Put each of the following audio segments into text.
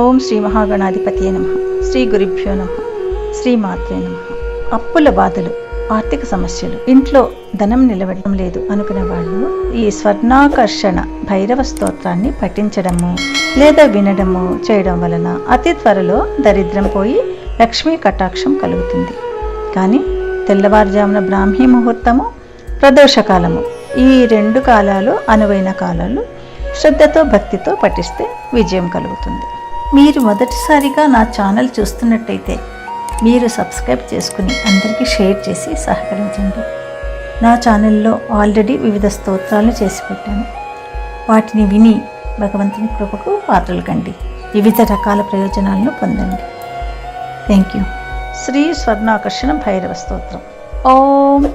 ఓం శ్రీ మహాగణాధిపతి నమ. శ్రీ గురుభ్యో నమ. శ్రీ మాత్రే నమ. అప్పుల బాధలు ఆర్థిక సమస్యలు ఇంట్లో ధనం నిలబడటం లేదు అనుకునే వాళ్ళు ఈ స్వర్ణాకర్షణ భైరవ స్తోత్రాన్ని పఠించడము లేదా వినడము చేయడం వలన అతి త్వరలో దరిద్రం పోయి లక్ష్మీ కటాక్షం కలుగుతుంది. కానీ తెల్లవారుజామున బ్రాహ్మీ ముహూర్తము ప్రదోషకాలము ఈ రెండు కాలాలు అనువైన కాలాలు శ్రద్ధతో భక్తితో పఠిస్తే విజయం కలుగుతుంది. మీరు మొదటిసారిగా నా ఛానల్ చూస్తున్నట్టయితే మీరు సబ్స్క్రైబ్ చేసుకుని అందరికీ షేర్ చేసి సహకరించండి. నా ఛానల్లో ఆల్రెడీ వివిధ స్తోత్రాలు చేసి పెట్టాను. వాటిని విని భగవంతుని కృపకు పాత్రలు కండి. వివిధ రకాల ప్రయోజనాలను పొందండి. థ్యాంక్ యూ శ్రీ స్వర్ణాకర్షణ భైరవ స్తోత్రం. ఓం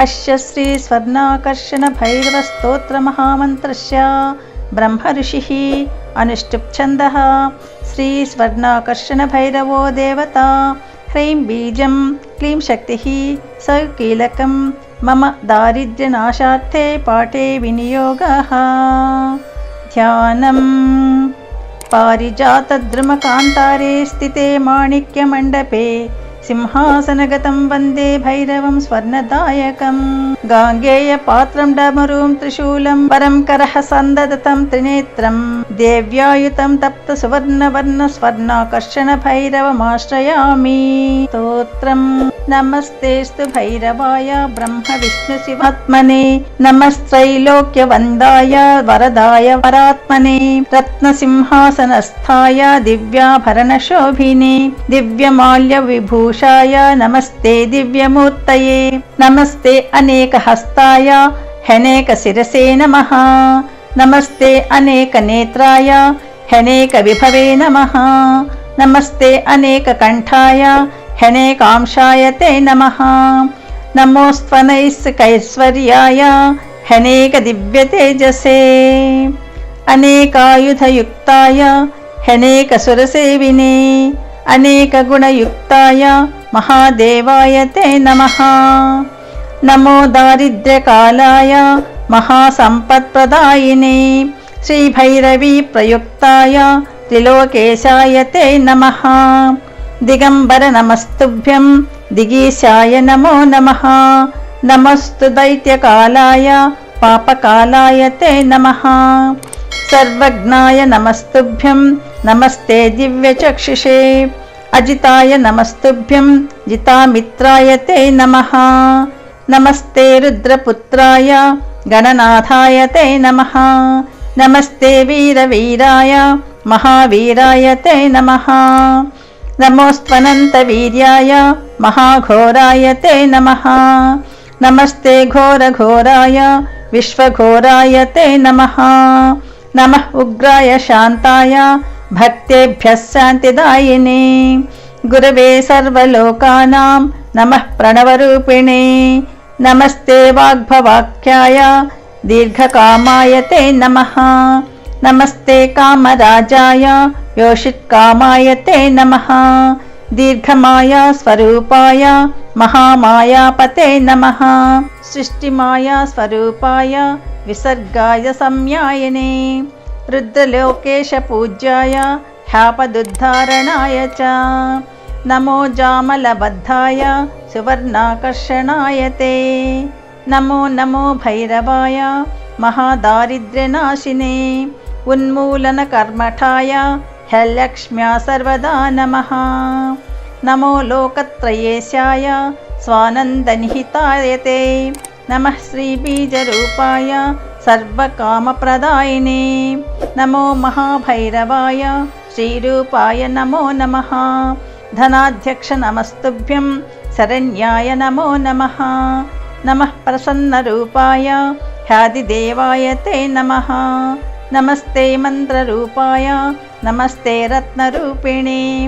అశ్య శ్రీ స్వర్ణాకర్షణ భైరవ స్తోత్ర మహామంత్రస్య. బ్రహ్మ ఋషి అనుష్టుప్ ఛంద శ్రీ స్వర్ణాకర్షణ భైరవో దేవత. హ్రైం బీజం క్లీం శక్తి. స కీలకం మమ దారిద్ర్యనాశార్థే పాఠే వినియోగ. ధ్యానం పారిజాతద్రుమకాంతారే స్థితే మాణిక్యమండపే సింహాసనగతం వందే భైరవం స్వర్ణదాయకం గాంగేయ పాత్రం డమరూం త్రిశూలం పరం కరః సందదతం త్రినేత్రం नमस्तेऽस्तु भैरवाय ब्रह्मविष्णुशिवात्मने नमस्त्रैलोक्यवन्दाय वरदाय परात्मने रत्नसिंहासनस्थाय दिव्याभरणशोभिने दिव्यमाल्यविभूषाय नमस्ते दिव्यमूर्तये नमस्ते अनेकहस्ताय हनेकशिरसे नमः नमस्ते अनेकनेत्राय हनेकविभवे नमः नमस्ते अनेककण्ठाय నమస్తే తే నమ. నమోస్త్వనైస్కైశ్వర్యాయ హనేక దివ్యతేజసే అనేకాయుధయుక్తాయ హనేక సురసేవినే అనేక గుణయుక్తాయ మహాదేవాయ తే నమ. నమో దారిద్ర్యకాలాయ మహాసంపత్ప్రదాయినే. శ్రీభైరవీ ప్రయుక్తాయ త్రిలోకేశాయ తే నమ. దిగంబర నమస్తుభ్యం దిగీశాయ నమో నమః నమస్తు దైత్యకాలాయ పాపకాలాయ తే నమః సర్వజ్ఞాయ నమస్తుభ్యం నమస్తే దివ్యచక్షుషే అజితాయ నమస్తుభ్యం జితామిత్రాయ తే నమః నమస్తే రుద్రపుత్రాయ గణనాథాయ తే నమః నమస్తే వీరవీరాయ మహావీరాయ తే నమః నమోస్త్వనంతవీర్యాయ మహాఘోరాయ తే నమః నమస్తే ఘోరఘోరాయ విశ్వఘోరాయ తే నమః నమః ఉగ్రాయ శాంతాయ భక్తేభ్యः శాంతిదాయినే గురవే సర్వలోకానాం నమః ప్రణవరూపిణే నమస్తే వాగ్భవాఖ్యాయ దీర్ఘకామాయ తే నమః నమస్తే కామరాజాయ योषित्कामाय ते नमः। दीर्घमाया स्वरूपाय महामायापते नमः। सृष्टिमाया स्वरूपाय विसर्गाय संयायिने रुद्रलोकेशपूज्याय ह्यापदुद्धारणाय च। नमो जामलबद्धाय सुवर्णाकर्षणाय ते। नमो नमो भैरवाय महादारिद्र्यनाशिने। उन्मूलनकर्मठाय ह्यलक्ष्म्या सर्वदा नमः। नमो लोकत्रयेशाय स्वानन्दनिहिताय ते नमः श्रीबीजरूपाय सर्वकामप्रदायिने। नमो महाभैरवाय श्रीरूपाय नमो नमः। धनाध्यक्षनमस्तुभ्यं शरण्याय नमो नमः। नमः प्रसन्नरूपाय ह्यादिदेवाय ते नमः। नमस्ते मन्त्ररूपाय नमस्ते रत्नरूपिणे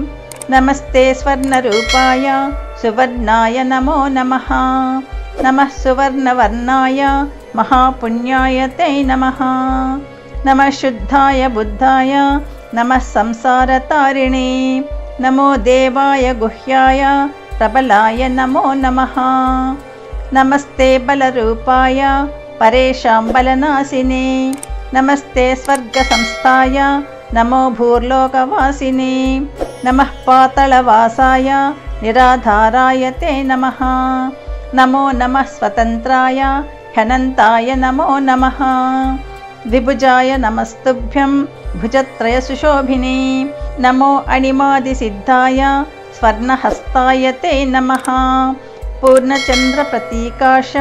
नमस्ते स्वर्णरूपाय सुवर्णाय नमो नमः नमः सुवर्णवर्णाय महापुण्याय ते नमः नमः शुद्धाय बुद्धाय नमः संसारतारिणे नमो देवाय गुह्याय प्रबलाय नमो नमः नमस्ते बलरूपाय परेषां परेशाम्बलनाशिने నమస్తే స్వర్గ సంస్థాయ నమో భూర్లోకవాసిని. నమ పాతళవాసాయ. నిరాధారాయ తే నమ. నమో నమ స్వతంత్రాయ. హనంతాయ నమో నమ. ద్విభుజాయ నమస్తుభ్యం భుజత్రయ సుశోభిని. నమో అణిమాదిసిద్ధాయ స్వర్ణహస్తాయ తే నమః. పూర్ణచంద్రప్రతీకాశ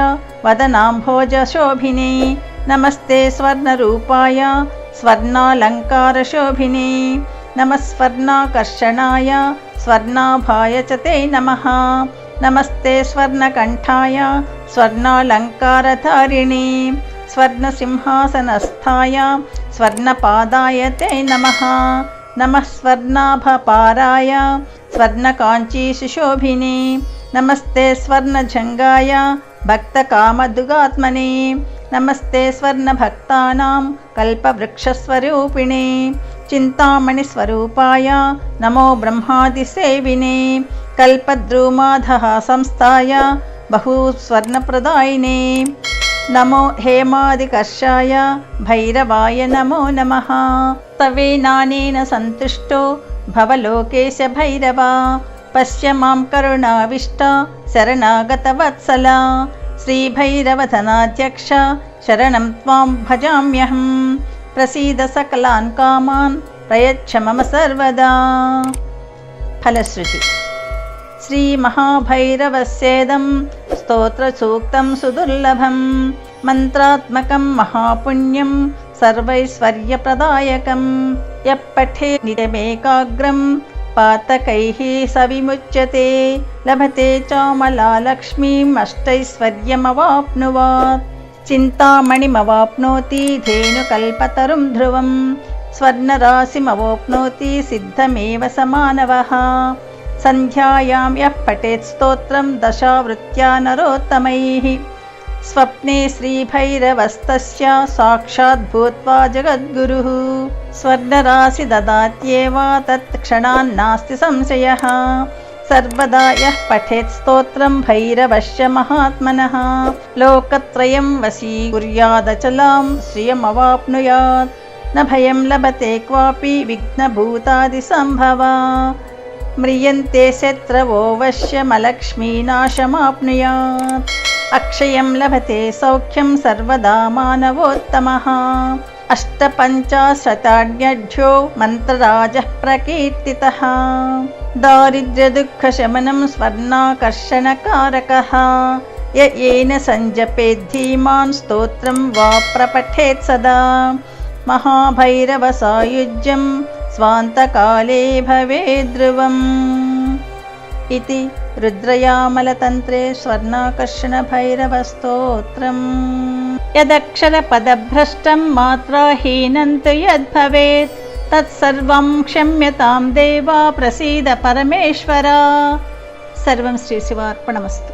వదనాంభోజశోభినే. नमस्ते स्वर्णरूपाय, स्वर्णालङ्कारशोभिने। नमः स्वर्णाकर्षणाय स्वर्णाभाय च ते नमः। नमस्ते स्वर्णकण्ठाय, स्वर्णालङ्कारधारिणे। स्वर्णसिंहासनस्थाय, स्वर्णपादाय ते नमः। नमः स्वर्णाभपाराय, स्वर्णकाञ्चीशुशोभिने। नमस्ते स्वर्णजङ्गाय भक्तकामदुगात्मने। నమస్తే స్వర్ణభక్తానాం కల్పవృక్షస్వరూపిణే చింతామణిస్వరూపాయ నమో బ్రహ్మాదిసేవినే కల్పద్రుమాధः సంస్థాయ బహుస్వర్ణప్రదాయినే. నమో హేమాదికర్షాయ భైరవాయ నమో నమః. తవేనానేన సంతుష్టో భవలోకేశ భైరవ. పశ్య మాం కరుణావిష్ట శరణాగతవత్సల. श्रीभैरवधनाध्यक्ष शरणं त्वां भजाम्यहं प्रसीद सकलान् कामान् प्रयच्छ मम सर्वदा फलश्रुति श्रीमहाभैरवस्येदं स्तोत्रसूक्तं सुदुर्लभं मन्त्रात्मकं महापुण्यं सर्वैश्वर्यप्रदायकं यः पठे निजमेकाग्रं पातकैः स विमुच्यते लभते चामलालक्ष्मीम् अष्टैश्वर्यमवाप्नुवात् चिन्तामणिमवाप्नोति धेनुकल्पतरुं ध्रुवं स्वर्णराशिमवाप्नोति सिद्धमेव स मानवः सन्ध्यायां यः पठेत् स्तोत्रं दशावृत्या नरोत्तमैः स्वप्ने श्रीभैरवस्तस्य साक्षात् भूत्वा जगद्गुरुः स्वर्णराशि ददात्येव तत्क्षणान्नास्ति संशयः सर्वदा यः पठेत् स्तोत्रं भैरवश्य महात्मनः लोकत्रयं वशीकुर्यादचलां श्रियमवाप्नुयात् न भयं लभते क्वापि विघ्नभूतादिसम्भवा म्रियन्ते शत्रवो वश्यमलक्ष्मीनाशमाप्नुयात् అక్షయం లభతే సౌఖ్యం సర్వదా మానవోత్తమ. అష్టపంచాశ్రతాఢ్యఢ్యో మంత్రరాజ ప్రకీర్తిత. దారిద్ర్యదుఃఖశమనం స్వర్ణాకర్షణకారక. యేన సంజపే ధీమాన్ స్తోత్రం వా ప్రపఠేత్ సదా. మహాభైరవ సాయుజ్యం స్వాంతకాలే భవే ధ్రువం. ఇది रुद्रयामलतन्त्रे स्वर्णाकर्षणभैरवस्तोत्रम् यदक्षरपदभ्रष्टं मात्राहीनं तु यद्भवेत् तत्सर्वं क्षम्यतां देवा प्रसीद परमेश्वरा सर्वं श्रीशिवार्पणमस्तु